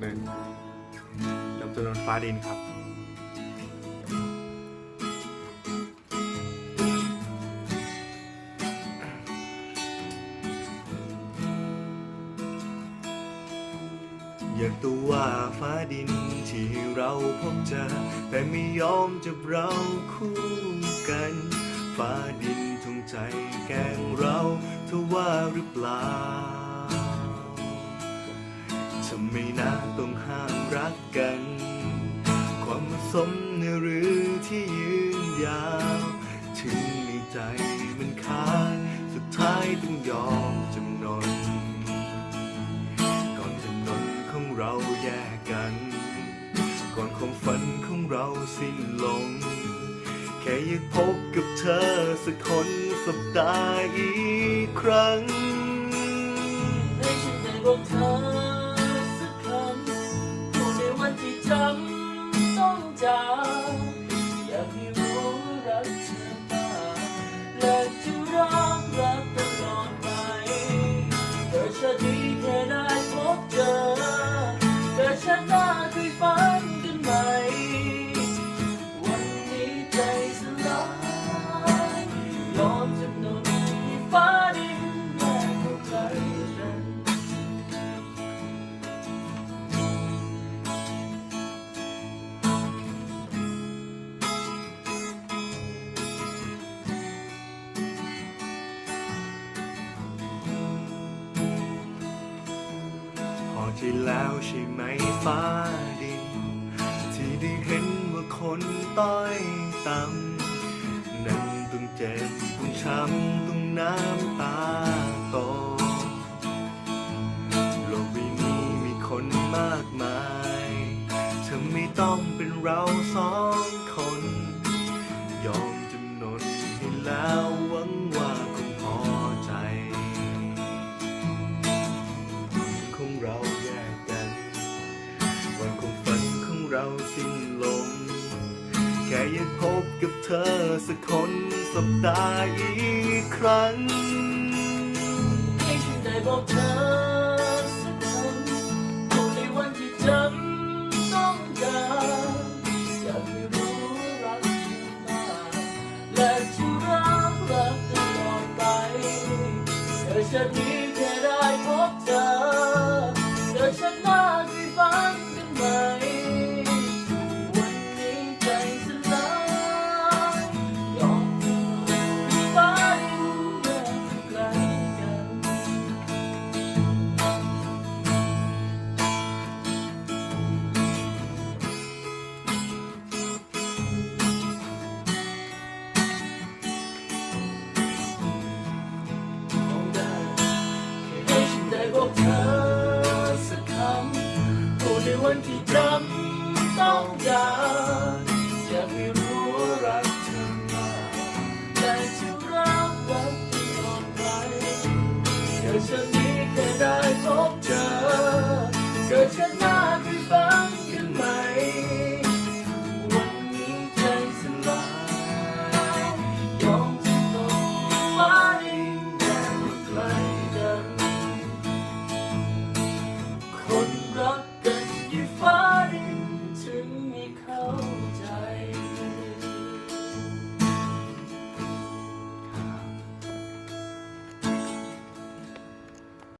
หนึ่งจำจำนวนฟ้าดินครับ อยากตัวว่าฟ้าดินที่เราพบเจอแต่ไม่ยอมจับเราคู่กัน ฟ้าดินจงใจแกงเราเธอว่าหรือเปล่า ไม่นะต้องห้ามรักกัน ความสมเนื้อหรือที่ยืนยาว ถึงในใจมันค้านสุดท้ายต้องยอมจำนน ก่อนถนนของเราแยกกัน ก่อนความฝันของเราสิ้นลง แค่อยากพบกับเธอสักคนสัปดาห์อีกครั้งให้ฉัน วั พอใจแล้วใช่ไหมฟ้าดิน ที่ได้เห็นว่าคนต้อยต่ำนั่นต้องเจ็บต้องช้ำต้องน้ำตาโตโลกใบนี้มีคนมากมายเธอไม่ต้องเป็นเราสองคน กับเธอสักคนสัปดาห์อีกครั้ง ให้ฉันได้บอกเธอสักคำพูดในวันที่จำต้องการอยากให้รู้รักเธอมากและจะรักรักตลอดไปเธอชาตินี้ Cause my